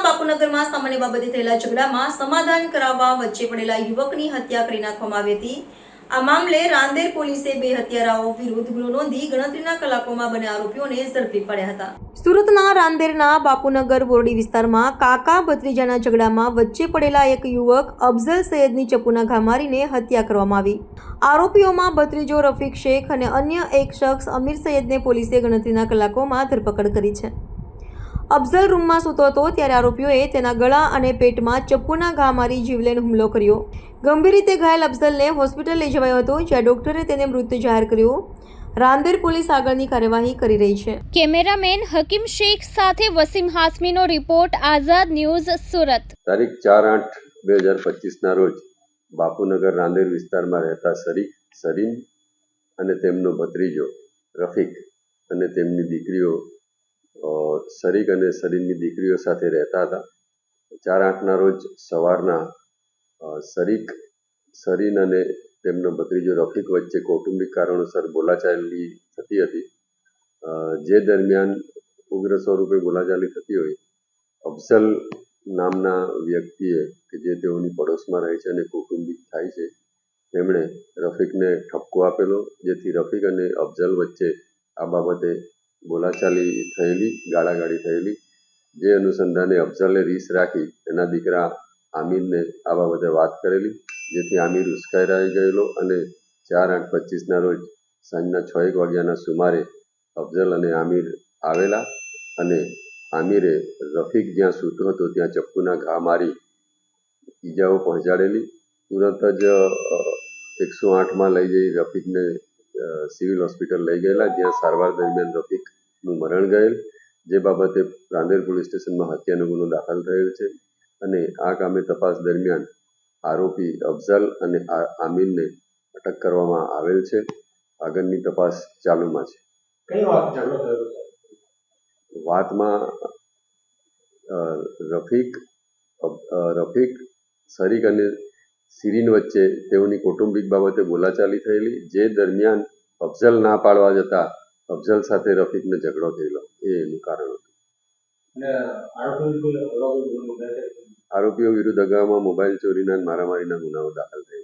બાપુનગરમાં સામાન્ય બાબતે થયેલા ઝઘડામાં સમાધાન કરાવવા વચ્ચે પડેલા યુવકની હત્યા કરી નાખવામાં આવી હતી. આ મામલે રાંદેર પોલીસે બે હત્યારાઓ વિરુદ્ધ ગુનો નોંધી ગણતરીના કલાકોમાં બંને આરોપીઓને ઝડપી પડ્યા હતા. સુરતના રાંદેરના બાપુનગર બોરડી વિસ્તારમાં કાકા ભત્રીજાના ઝઘડામાં વચ્ચે પડેલા એક યુવક અફઝલ સૈયદની ચપ્પુના ઘા મારીને હત્યા કરવામાં આવી. આરોપીઓમાં ભત્રીજો રફીક શેખ અને અન્ય એક શખ્સ અમીર સૈયદને પોલીસે ગણતરીના કલાકોમાં ધરપકડ કરી છે. અફઝલ રૂમમાં સૂતો હતો ત્યારે આરોપીઓએ તેના ગળા અને પેટમાં ચપ્પુના ઘા મારી જીવલેણ હુમલો કર્યો. ગંભીર રીતે ઘાયલ અફઝલને હોસ્પિટલ લઈ જવાયો હતો જ્યાં ડોક્ટરે તેને મૃત જાહેર કર્યો. રાંદેર પોલીસ આગળની કાર્યવાહી કરી રહી છે. કેમેરામેન હકીમ શેખ સાથે વસીમ હાસમીનો રિપોર્ટ આઝાદ ન્યૂઝ સુરત. તારીખ ચાર આઠ બે હજાર પચીસના રોજ બાપુનગર રાંદેર વિસ્તારમાં રહેતા શરીક સરીન અને તેમનો ભત્રીજો રફીક અને તેમની દીકરીઓ અ, શરીક અને સરીનની દીકરીઓ સાથે રહેતા હતા. ચાર આઠના રોજ સવારના સરીક સરીન અને તેમનો ભત્રીજો રફીક વચ્ચે કૌટુંબિક કારણોસર બોલાચાલી થતી હતી. જે દરમિયાન ઉગ્ર સ્વરૂપે બોલાચાલી થતી હોય અફઝલ નામના વ્યક્તિએ કે જે તેઓની પડોશમાં રહે છે અને કૌટુંબિક થાય છે તેમણે રફીકને ઠપકો આપેલો જેથી રફીક અને અફઝલ વચ્ચે આ બાબતે બોલાચાલી થયેલી, ગાળાગાળી થયેલી. જે અનુસંધાને અફઝલે રીસ રાખી એના દીકરા આમિરને આ બાબતે વાત કરેલી, જેથી આમિર રહી ગયેલો અને ચાર આઠ પચીસના રોજ સાંજના છ એક વાગ્યાના સુમારે અફઝલ અને આમિર આવેલા અને આમિરે રફીક જ્યાં સૂતો હતો ત્યાં ચપ્પુના ઘા મારી ઈજાઓ પહોંચાડેલી. તુરંત જ એકસો આઠમાં લઈ જઈ રફીકને સિવિલ હોસ્પિટલ લઈ ગયેલા જ્યાં સારવાર દરમિયાન રફીકનું મરણ ગયેલ જે બાબતે રાંદેર પોલીસ સ્ટેશનમાં હત્યાનો ગુનો દાખલ થયેલ છે. અને આ કામે તપાસ દરમિયાન આરોપી અફઝલ અને આ- આમિરને અટક કરવામાં આવેલ છે. આગળની તપાસ ચાલુમાં છે. કઈ વાત ઝઘડો થયો વાતમાં રફીક રફીક શરીક અને સિરીન વચ્ચે તેઓની કૌટુંબિક બાબતે બોલાચાલી થયેલી જે દરમિયાન અફઝલ ના પાડવા જતા અફઝલ સાથે રફીકને ઝઘડો થયેલો. એ એનું કારણ હતું. આરોપીઓ વિરુદ્ધ અગાઉમાં મોબાઈલ ચોરીના મારામારીના ગુનાઓ દાખલ થયેલા